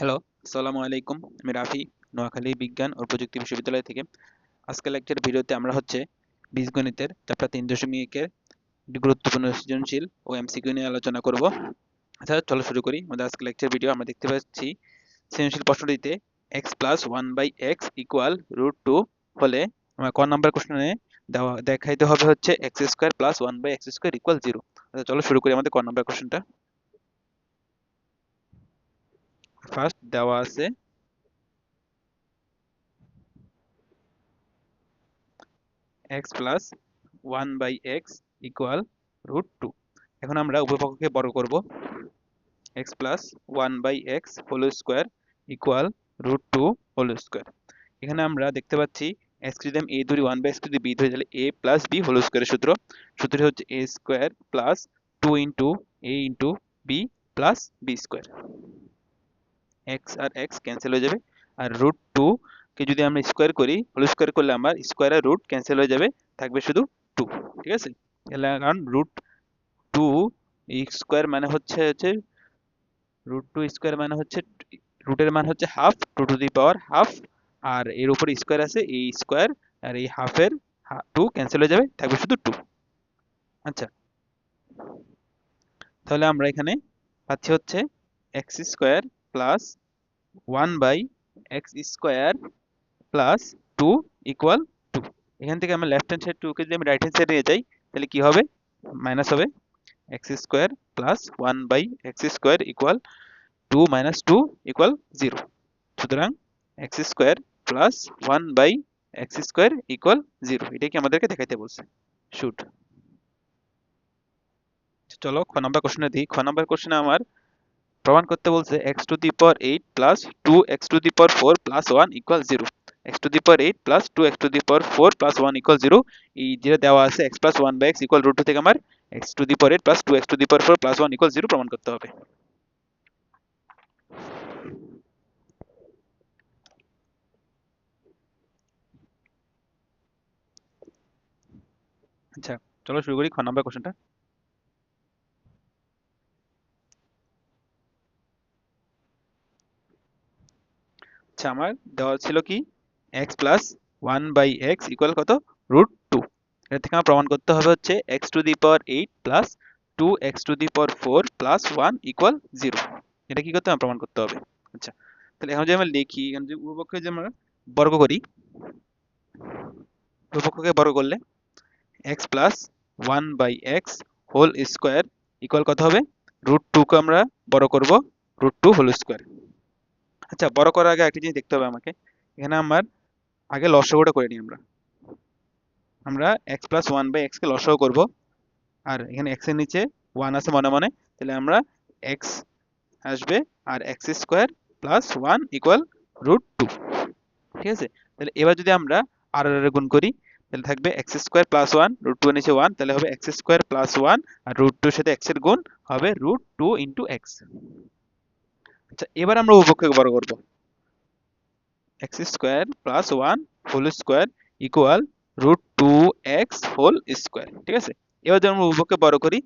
Hello আসসালামু আলাইকুম। আমি রাফি, নোয়াখালী বিজ্ঞান ও প্রযুক্তি বিশ্ববিদ্যালয় থেকে। আজকের লেকচার ভিডিওতে আমরা হচ্ছে বীজগণিতের চ্যাপ্টার তিন দশমিকের একটি গুরুত্বপূর্ণ সৃজনশীল ও এমসিকিউ নিয়ে আলোচনা করব। আচ্ছা চলো শুরু করি। আমাদের আজকের লেকচার ভিডিও আমরা দেখতে পাচ্ছি, সৃজনশীল প্রশ্নটিতে x plus one by x equal root two হলে আমার ক নাম্বার কোশ্চেনে দেওয়া, দেখাইতে হবে হচ্ছে x square plus one by x square equal zero আচ্ছা চলো শুরু করি আমাদের ক নাম্বার কোশ্চেনটা ফার্স্ট দেওয়া আছে x plus one by x equal root two এখন আমরা উভয়পক্ষকে বড় করব। X plus one by x whole square equal root two whole square এখানে আমরা দেখতে পাচ্ছি এক্স যদি এ ধরি ওয়ান বাই এক্স যদি বি ধরি, তাহলে এ প্লাস বি হোল স্কোয়ারের সূত্র। সূত্রটি হচ্ছে A square plus two into A into B plus B square x R x cancel হয়ে যাবে। আর রুট টু কে যদি আমরা স্কোয়ার করি হোল স্কোয়ার করলে আমার স্কোয়ার আর রুট ক্যান্সেল হয়ে যাবে, থাকবে শুধু টু ঠিক আছে? কারণ রুট টু স্কোয়ার মানে হচ্ছে হচ্ছে রুট টু স্কোয়ার মানে হচ্ছে রুটের মান হচ্ছে half two to the power half আর এর উপর স্কোয়ার আছে এই স্কোয়ার আর এই হাফের টু ক্যান্সেল হয়ে যাবে, থাকবে শুধু টু আচ্ছা। তাহলে আমরা এখানে পাচ্ছি হচ্ছে x square plus one by x square plus two equal two এখান থেকে আমরা লেফট হ্যান্ড সাইড টুকে যদি আমি রাইট হ্যান্ড সাইড নিয়ে যাই, তাহলে কি হবে? মাইনাস হবে। X square plus one by x square equal two minus two equal zero সুতরাং x square plus one by x square equal zero এটাই কি আমাদেরকে দেখাইতে বলছে? শুট চলো, খ নাম্বার কোশ্চেনে দিই। খ নাম্বার কোশ্চেনে আমার প্রমাণ করতে বলছে x to the power eight plus two x to the power four plus one equal zero x to the power eight plus two x to the power four plus one equal zero এই যেটা দেওয়া আছে x plus one by x equal root two থেকে আমার x to the power eight plus two x to the power four plus one equal zero প্রমাণ করতে হবে। আচ্ছা চলো শুরু করি খ নাম্বার কোশ্চেনটা আচ্ছা আমার। দেওয়া ছিল কি? X plus one by x equal কত? রুট টু এটা থেকে আমার প্রমাণ করতে হবে হচ্ছে x to the power eight plus two x to the power four plus one equal zero এটা কি করতে হবে? প্রমাণ করতে হবে। আচ্ছা তাহলে এখন যদি আমরা লিখি, এখন যদি উভপক্ষে যদি আমরা বর্গ করি উপপক্ষকে বর্গ করলে x plus one by x whole square equal কত হবে? রুট টুকে আমরা বড় করব রুট টু হোল স্কোয়ার আচ্ছা বড় করার আগে একটা জিনিস দেখতে হবে আমাকে। এখানে আমার আগে লসগোটা করে নিই আমরা। আমরা এক্স প্লাস ওয়ান বাই এক্সকে লসগো করব। আর এখানে এক্সের নিচে ওয়ান আছে মনে মনে। তাহলে আমরা এক্স আসবে আর x square plus one equal root two ঠিক আছে? তাহলে এবার যদি আমরা আর আর গুণ করি, তাহলে থাকবে x square plus one root two নিচে ওয়ান তাহলে হবে এক্স স্কোয়ার প্লাস ওয়ান আর রুট টুর সাথে এক্সের গুণ হবে রুট টু ইন্টু এক্স আচ্ছা এবার আমরা উভপক্ষকে বড় করব। X square plus one whole square equal root two x whole square ঠিক আছে? এবার যদি আমরা উভপক্ষকে বড় করি,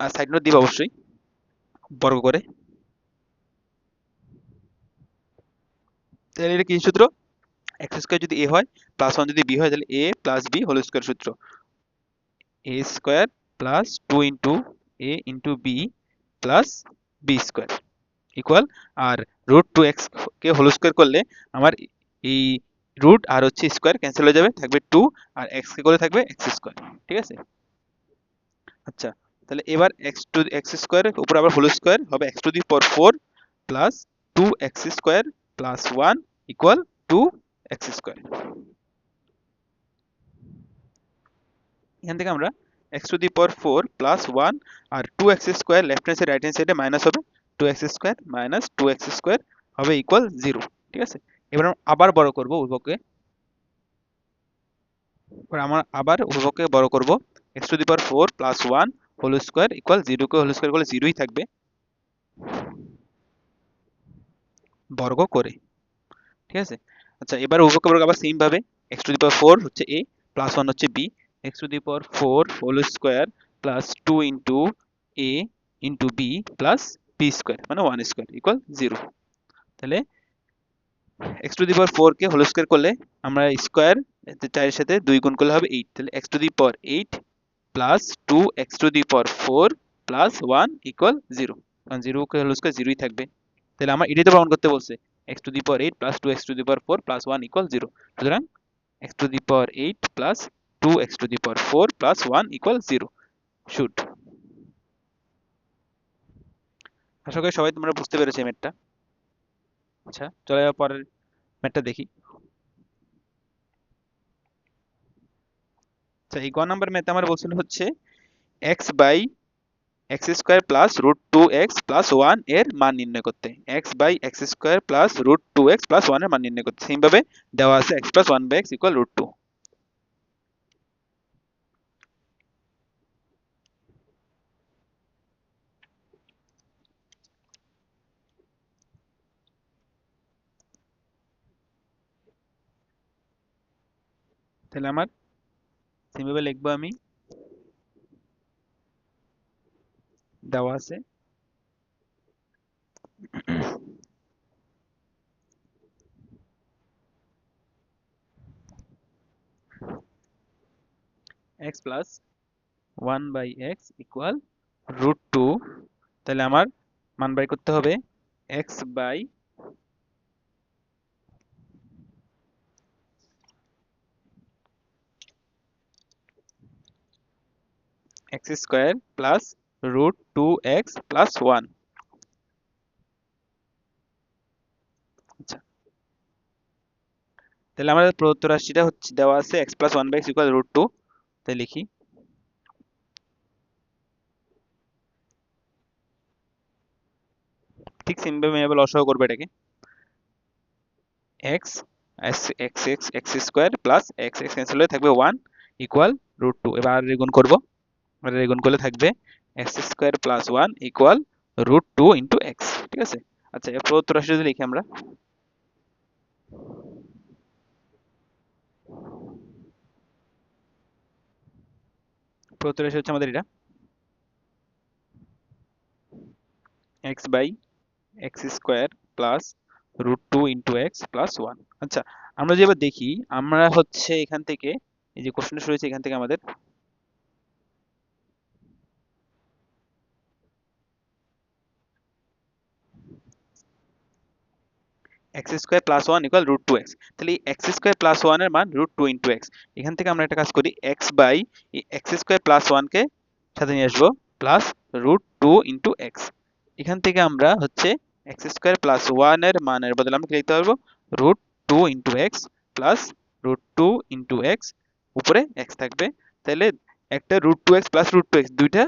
আর সাইড নোট দিব অবশ্যই বর্গ করে। তাহলে এটা কি সূত্র? এক্স স্কোয়ার যদি এ হয় প্লাস ওয়ান যদি বি হয়, তাহলে A plus B whole square সূত্র। A square plus two into A into B plus B square equal R root two x কে হোল স্কোয়ার করলে আমার এই রুট আর হচ্ছে স্কোয়ার ক্যান্সেল হয়ে যাবে, থাকবে টু আর এক্স কে করে থাকবে এক্স স্কোয়ার ঠিক আছে? আচ্ছা তাহলে এবার এক্স টু এক্স স্কোয়ার উপর আবার হোল স্কোয়ার হবে x to the power four plus two x square plus one equal two x square এখান থেকে আমরা x to the power four plus one R two x square left hand side right hand সাইডে minus হবে। Two x square minus two x square হবে equal zero ঠিক আছে? এবার আবার বড় করব এবার আমরা আবার উভকে বড় করব। X to the power four plus one whole square equal জিরোকে whole square করলে জিরোই থাকবে। বর্গ করে, ঠিক আছে? আচ্ছা এবার উভকে বর্গ আবার সেম ভাবে। X to the power four হচ্ছে এ প্লাস ওয়ান হচ্ছে B x to the power four whole square plus two into A into B plus B square মানে ওয়ান স্কোয়ার ইকুয়াল জিরো তাহলে x to the power four K whole square করলে আমরা square চারের সাথে দুই গুণ করলে হবে এইট তাহলে x to the power eight plus two x to the power four plus one equal zero কারণ জিরো কে হোল স্কোয়ার জিরোই থাকবে। তাহলে আমার এটাই তো প্রমাণ করতে বলছে। X to the power eight plus two x to the power four plus one equal zero সুতরাং x to the power eight plus two x to the power four plus one equal zero shoot আশা করি সবাই তোমরা বুঝতে পেরেছ এই ম্যাথটা আচ্ছা চলে যাওয়ার পরের ম্যাথটা দেখি। আচ্ছা এই গ নাম্বার ম্যাথে আমার বলছিল হচ্ছে x by x square plus root two x plus ওয়ানের মান নির্ণয় করতে। X by x square plus root two x plus ওয়ানের মান নির্ণয় করতে। সেইভাবে দেওয়া আছে x plus one by x equal root two তাহলে আমার সেইভাবে লিখব আমি দেওয়া আছে x plus one by x equal root two তাহলে আমার মান বাই করতে হবে x by x square plus root two x plus আচ্ছা। তাহলে আমাদের প্রদত্ত রাশিটা হচ্ছে, দেওয়া আছে x plus one by equal root two. তাই লিখি। ঠিক সিম্পল ভেরিয়েবল অসহ করবে এটাকে। X x x x square plus x x cancel থাকবে ওয়ান ইকুয়াল রুট টু। এবার আর গুণ করব। গুণ করলে থাকবে x square plus one equal root two into x ঠিক আছে? আচ্ছা এর প্রদত্ত রাশি যদি লিখি আমরা। প্রদত্ত রাশি হচ্ছে আমাদের এটা। X by x square plus root two into x plus one আচ্ছা আমরা যদি এবার দেখি, আমরা হচ্ছে এখান থেকে, এই যে কোশ্চেনটা শুরু হয়েছে এখান থেকে আমাদের। X square plus one equal root two x তাহলে এই এক্স স্কোয়ার প্লাস ওয়ানের মান রুট টু ইন্টু এক্স এখান থেকে আমরা একটা কাজ করি x by x square plus ওয়ানকে সাথে নিয়ে আসব plus root two into x এখান থেকে আমরা হচ্ছে এক্স স্কোয়ার প্লাস ওয়ানের মানের বদলে আমরা লিখতে পারব? Root two into x plus root two into x উপরে এক্স থাকবে। তাহলে একটা root two x plus root two x দুইটা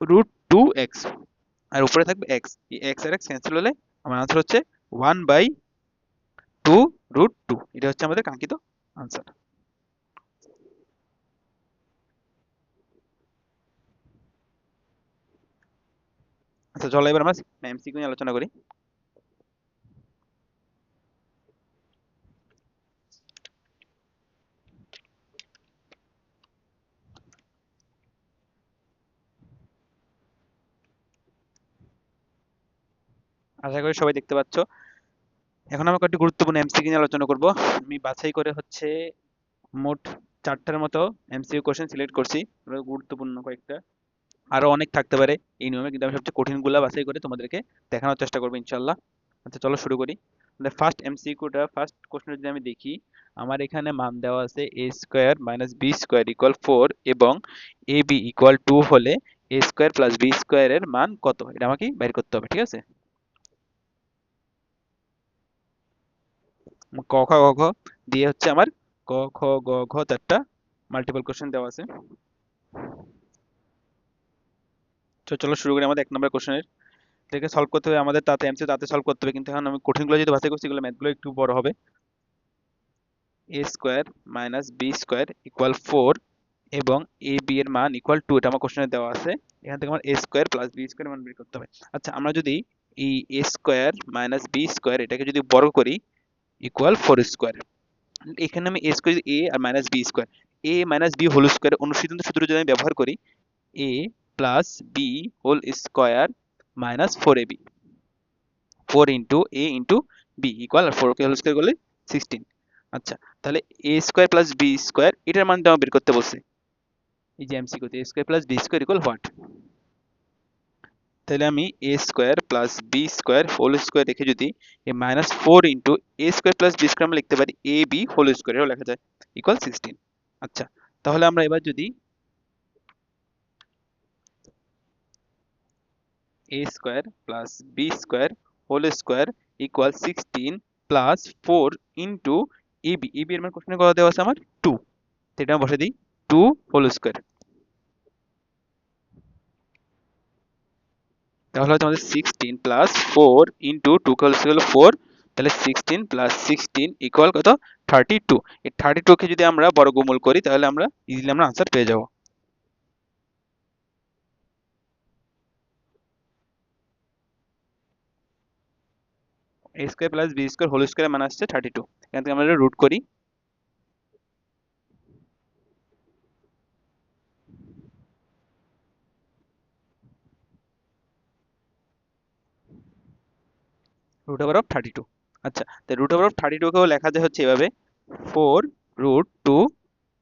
রুট টু এক্স আর উপরে থাকবে এক্স এই এক্স আর এক্স ক্যান্সেল হলে আমার আনসার হচ্ছে one by two root two এটা হচ্ছে আমাদের কাঙ্ক্ষিত আনসার আচ্ছা চলো এবার আমরা এমসিকিউ নিয়ে আলোচনা করি। আশা করি সবাই দেখতে পাচ্ছ। এখন আমরা কয়েকটি গুরুত্বপূর্ণ এমসিকিউ নিয়ে আলোচনা করব। আমি বাছাই করে হচ্ছে মোট চারটার মতো এমসিকিউ কোশ্চেন সিলেক্ট করছি। গুরুত্বপূর্ণ কয়েকটা। আরও অনেক থাকতে পারে এই নিয়মে, কিন্তু আমি সবচেয়ে কঠিনগুলো বাছাই করে তোমাদেরকে দেখানোর চেষ্টা করব ইনশাল্লাহ আচ্ছা চলো শুরু করি। ফার্স্ট এমসিকিউটা ফার্স্ট কোশ্চেন যদি আমি দেখি, আমার এখানে মান দেওয়া আছে A square minus B square equal four এবং এ বি ইকুয়াল টু হলে এ স্কোয়ার প্লাস বি স্কোয়ারের মান কত? এটা আমাকে বের করতে হবে, ঠিক আছে? ক খ গ ঘ দিয়ে হচ্ছে আমার ক খ গ ঘ চারটা মাল্টিপল কোশ্চেন দেওয়া আছে। তো চলো শুরু করি আমাদের এক নম্বর কোশ্চেনের থেকে সলভ করতে হবে, আমাদের তাতে এমসি তাতে সলভ করতে হবে, কিন্তু এখন আমি কঠিনগুলো যদি বাছাই করছি, এগুলো ম্যাথগুলো একটু বড় হবে। A square minus B square equal four এবং এ বি এর মান ইকুয়াল টু এটা আমার কোশ্চেনে দেওয়া আছে। এখান থেকে আমার A square plus B square মান বের করতে হবে। আচ্ছা আমরা যদি এই A square minus B square এটাকে যদি বর্গ করি ইকুয়াল ফোর স্কোয়ার এখানে আমি A square A R minus B square A minus B whole square অনুসৃত সূত্র যদি আমি ব্যবহার করি A plus B whole square minus four A B four into A into B equal আর ফোরকে হোল স্কোয়ার করলে sixteen আচ্ছা তাহলে A square plus B square এটার মানটা আমার বের করতে বলছে। এই যে এমসিকিউতে A square plus B square equal what তাহলে আমি A square plus B square whole square রেখে যদি A minus four into A square plus B square আমরা লিখতে পারি এ বি হোল স্কোয়ার এও লেখা যায় ইকুয়াল সিক্সটিন আচ্ছা তাহলে আমরা এবার যদি A square plus B square whole square equal sixteen plus four into A B A B এর মান কোশ্চেনে কত দেওয়া আছে আমার? টু সেটা আমি বসে দিই টু হোল স্কোয়ার তাহলে হচ্ছে আমাদের sixteen plus four into two square four তাহলে সিক্সটিন প্লাস সিক্সটিন ইকুয়াল কত? থার্টি টু এই থার্টি টুকে যদি আমরা বর্গমূল করি, তাহলে আমরা ইজিলি আমরা আনসার পেয়ে যাব। A square plus B square whole square মান আসছে থার্টি টু এখান থেকে আমরা রুট করি। Root over of thirty two আচ্ছা তো রুট ওভার অফ থার্টি টুকেও লেখা যায় হচ্ছে এভাবে four root two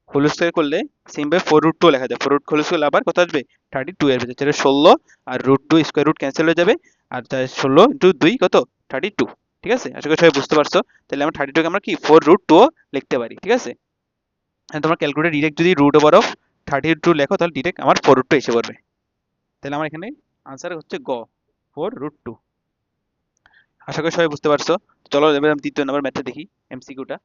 whole square করলে সেমভাবে ফোর রুট টু লেখা যায়। ফোর রুট হোল স্কোয়ার আবার কত আসবে? থার্টি টু এর ভিতরে। সেটা ষোলো আর root two square root cancel হয়ে যাবে। আর তার ষোলো ইন্টু দুই কত? থার্টি টু ঠিক আছে? আশা করি সবাই বুঝতে পারছ। তাহলে আমরা থার্টি টুকে আমরা কি? ফোর রুট টু লিখতে পারি। ঠিক আছে? তোমরা ক্যালকুলেটার ডিরেক্ট যদি root over of thirty two লেখো, তাহলে ডিরেক্ট আমার ফোর রুট টু এসে পড়বে। তাহলে আমার এখানে আনসার হচ্ছে গ। ফোর রুট টু আশা করি সবাই বুঝতে পারছ। চলো এবার আমি দ্বিতীয় নাম্বার ম্যাথটা দেখি এমসিকিউটা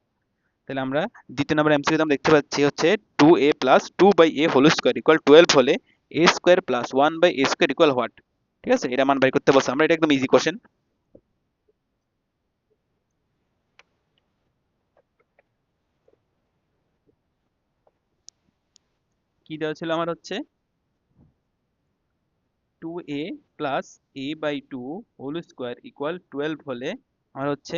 তাহলে আমরা দ্বিতীয় নাম্বার এমসিকিউতে আমরা দেখতে পাচ্ছি হচ্ছে two A plus two by A whole square equal twelve হলে A square plus one by A square equal what ঠিক আছে? এটা মান বাই করতে বলছে আমরা এটা একদম ইজি কোশ্চেন কি দেওয়া ছিল আমার হচ্ছে? Two A plus A by two whole square equal twelve হলে আমার হচ্ছে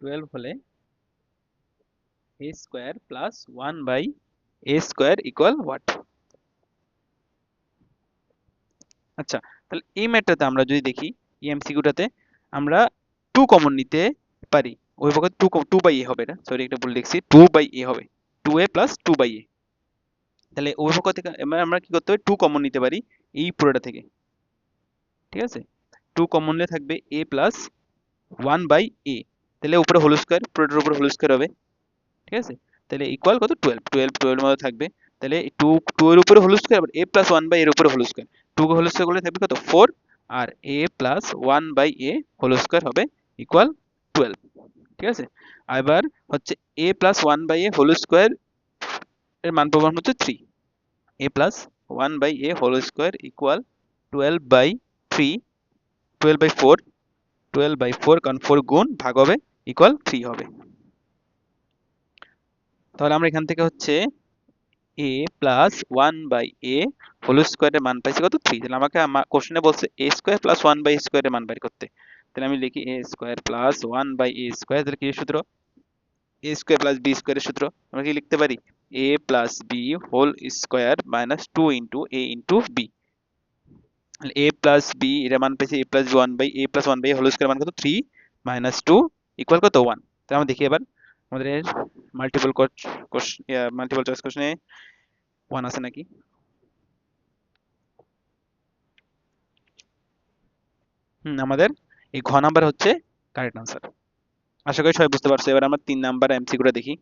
টুয়েলভ হলে A square plus one by A square equal what আচ্ছা তাহলে এই ম্যাটটাতে আমরা যদি দেখি এই এমসিকিউটাতে আমরা টু কমন নিতে পারি। ওই পক্ষে টু টু বাই এ হবে এটা সরি একটা ভুল লিখছি। টু বাই এ হবে। Two A plus two by A তাহলে ওই পক্ষ থেকে আমরা কি করতে হবে? টু কমন নিতে পারি এই পুরোটা থেকে। ঠিক আছে? টু কমন নিলে থাকবে A plus one by A তাহলে উপরে হোল স্কোয়ার পুরোটার উপরে হোল স্কোয়ার হবে। ঠিক আছে? তাহলে ইকুয়াল কত? টুয়েলভ টুয়েলভ টুয়েলভ মধ্যে থাকবে। তাহলে টু টু এর উপরে whole square A plus one by এর উপরে whole square two whole square থাকবে কত? Four R A plus one by A whole square হবে ইকুয়াল টুয়েলভ ঠিক আছে? এবার হচ্ছে A plus one by A whole square এর মান প্রমাণ হচ্ছে three A plus one by A whole square equal twelve by three twelve by four twelve by four কারণ ফোর গুণ ভাগ হবে ইকুয়াল থ্রি হবে। তাহলে আমরা এখান থেকে হচ্ছে A plus one by A whole স্কোয়ারের মান পাইছি কত? থ্রি তাহলে আমাকে কোশ্চেনে বলছে A square plus one by স্কোয়ারের মান বের করতে। তাহলে আমি লিখি A square plus one by A square তাহলে কি সূত্র? এ স্কোয়ার প্লাস বি স্কোয়ারের সূত্র। আমরা কি লিখতে পারি? A plus B whole square minus two into A into B A plus B এর মান পেয়েছি A plus one by A plus one by whole square মান কত? থ্রি মাইনাস টু ইকুয়াল কত? ওয়ান তাহলে আমরা দেখি এবার আমাদের মাল্টিপল মাল্টিপল চয়েস কোশ্চেনে ওয়ান আছে নাকি? আমাদের এই ঘ নাম্বার হচ্ছে কারেক্ট আনসার আশা করি সবাই বুঝতে পারছ। এবার আমরা তিন নাম্বার এমসিকিউটা দেখি।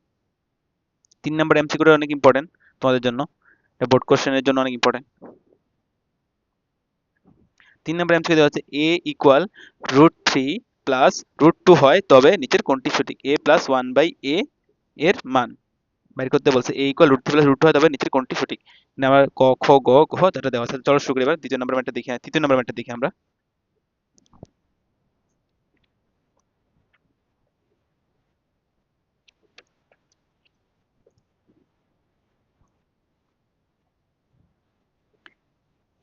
তিন নাম্বার এমসিকিউটা অনেক ইম্পর্টেন্ট তোমাদের জন্য। এটা বোর্ড কোশ্চেনের জন্য অনেক ইম্পর্টেন্ট তিন নাম্বার এমসিকিউ দেওয়া হচ্ছে A equal root three plus root two হয়, তবে নিচের কোনটি সঠিক? A plus one by A এর মান। বের করতে বলছে A equal root three plus root two হয়, তবে নিচের কোনটি সঠিক? নাম্বার ক, খ, গ, ঘ যেটা দেওয়া আছে। চলো শুরু করি এবার দ্বিতীয় নাম্বার ম্যাটটা দেখি তৃতীয় নাম্বার ম্যাটটা দেখি আমরা।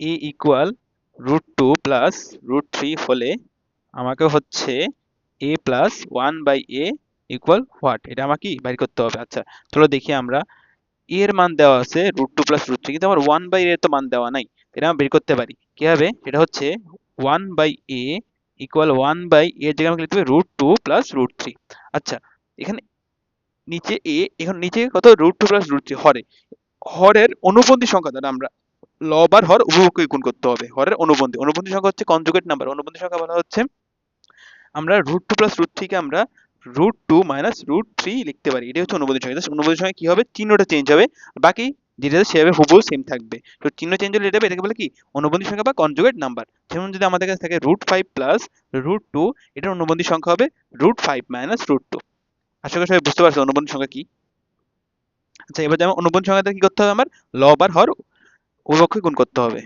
A equal root two plus root three হলে আমাকে হচ্ছে A plus one by A equal what এটা আমাকে বাইর করতে হবে। আচ্ছা চলো দেখি আমরা। এ এর মান দেওয়া আছে root two plus root three কিন্তু আমার ওয়ান বাই এর তো মান দেওয়া নাই। এটা আমরা বের করতে পারি। কি হবে? এটা হচ্ছে one by A equal one by এর জায়গায় আমাকে লিখতে হবে root two plus root three আচ্ছা এখানে নিচে এ এখন নিচে কত? Root two plus root three হরে। হরের অনুবন্ধী সংখ্যা দ্বারা আমরা লব আর হর উভয়কে গুণ করতে হবে। হরের অনুবন্ধী। অনুবন্ধী সংখ্যা হচ্ছে কনজুগেট নাম্বার অনুবন্ধী সংখ্যা বলা হচ্ছে, আমরা রুট টু প্লাস রুট থ্রিকে আমরা root two minus root three লিখতে পারি। এটা হচ্ছে অনুবন্ধী সংখ্যা। অনুবন্ধী সংখ্যা কি হবে? চিহ্নটা চেঞ্জ হবে। বাকি যেটা সেভাবে হুবহু সেম থাকবে। তো চিহ্ন চেঞ্জ হলে এটা এটাকে বলে কি? অনুবন্ধী সংখ্যা বা কনজুগেট নাম্বার যেমন যদি আমাদের কাছে থাকে root five plus root two এটার অনুবন্ধী সংখ্যা হবে root five minus root two আশা করি সবাই বুঝতে পারছ অনুবন্ধী সংখ্যা কি? আচ্ছা এবার যেমন অনুবন্ধী সংখ্যাতে কি করতে হবে আমার? লব আর হর উভয়কে গুণ করতে হবে।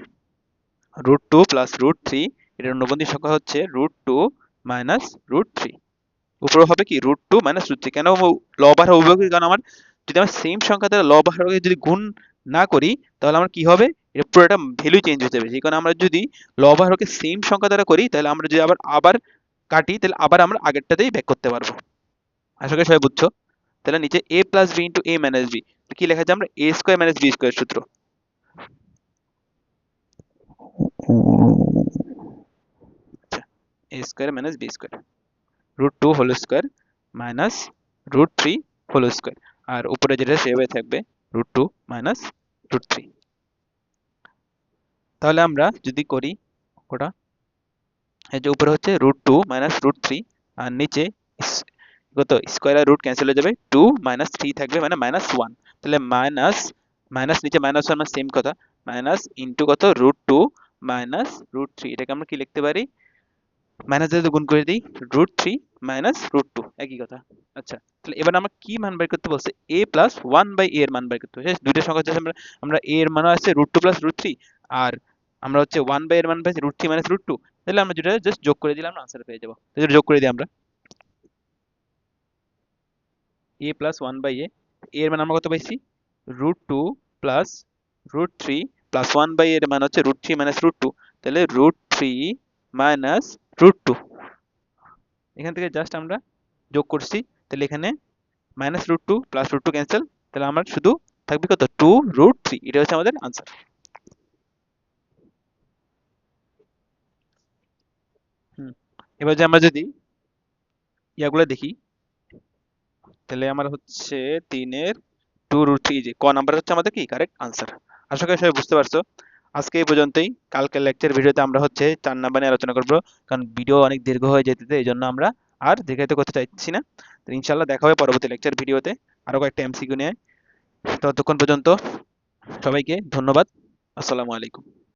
Root two plus root three এটার অনুবন্ধী সংখ্যা হচ্ছে root two minus root three উপরে হবে কি? Root two minus root three কেন লব আর কারণ আমার যদি আমার সেম সংখ্যা দ্বারা লব যদি গুণ না করি, তাহলে আমার কি হবে? এটা পুরোটা ভ্যালু চেঞ্জ হতে হবে সেই কারণে আমরা যদি লব সেম সংখ্যা দ্বারা করি, তাহলে আমরা যদি আবার আবার কাটি, তাহলে আবার আমরা আগেরটাতেই ব্যাক করতে পারব। আশা করি সবাই বুঝছ? তাহলে নিচে A plus B into A minus B কি লেখা যায় আমরা A square minus B square সূত্র আচ্ছা square minus B square root two whole square minus root three whole square আর উপরে যেটা সেভাবে থাকবে root two minus root three তাহলে আমরা যদি করি ওটা এই যে উপরে হচ্ছে root two minus root three আর নিচে কত? স্কোয়ার আর রুট ক্যান্সেল হয়ে যাবে টু মাইনাস থ্রি থাকবে মানে মাইনাস ওয়ান তাহলে মাইনাস মাইনাস নিচে মাইনাস ওয়ান সেম কথা মাইনাস ইন্টু কত? Root two minus root three এটাকে আমরা কি লিখতে পারি? মাইনাস দিয়ে গুণ করে দিই root three minus root two একই কথা। আচ্ছা তাহলে এবার আমরা কি মান বের করতে বলছে? A plus one by A এর মান বের করতে হবে দুইটা সংখ্যা হচ্ছে আমরা আমরা এ এর মান আছে root two plus root three আর আমরা হচ্ছে ওয়ান বাই এর মান পাইছি root three minus root two তাহলে আমরা যেটা জাস্ট যোগ করে দিলে আমরা আনসার পেয়ে যাব। তাহলে যোগ করে দিই আমরা। A plus one by A এর মান আমরা কত পাইছি? Root two plus root three plus one by এর মান হচ্ছে root three minus root two তাহলে root three minus root two এখান থেকে জাস্ট আমরা যোগ করছি, তাহলে এখানে minus root two plus root two cancel তাহলে আমার শুধু থাকবে কত? টু রুট থ্রি এটা হচ্ছে আমাদের আনসার এবার যে আমরা যদি ইয়াগুলো দেখি, তাহলে আমার হচ্ছে তিনের টু রুট থ্রি যে ক নাম্বার হচ্ছে আমাদের কি? কারেক্ট আনসার আশা করি সবাই বুঝতে পারছ। আজকে এই পর্যন্তই। কালকের লেকচার ভিডিওতে আমরা হচ্ছে চার নাম্বার নিয়ে আলোচনা করব। কারণ ভিডিও অনেক দীর্ঘ হয়ে যেতে এই জন্য আমরা আর দীর্ঘায়িত করতে চাইছি না। তো ইনশাল্লাহ দেখা হবে পরবর্তী লেকচার ভিডিওতে আরও কয়েকটা এমসিকিউ নিয়ে। ততক্ষণ পর্যন্ত সবাইকে ধন্যবাদ। আসসালামু আলাইকুম।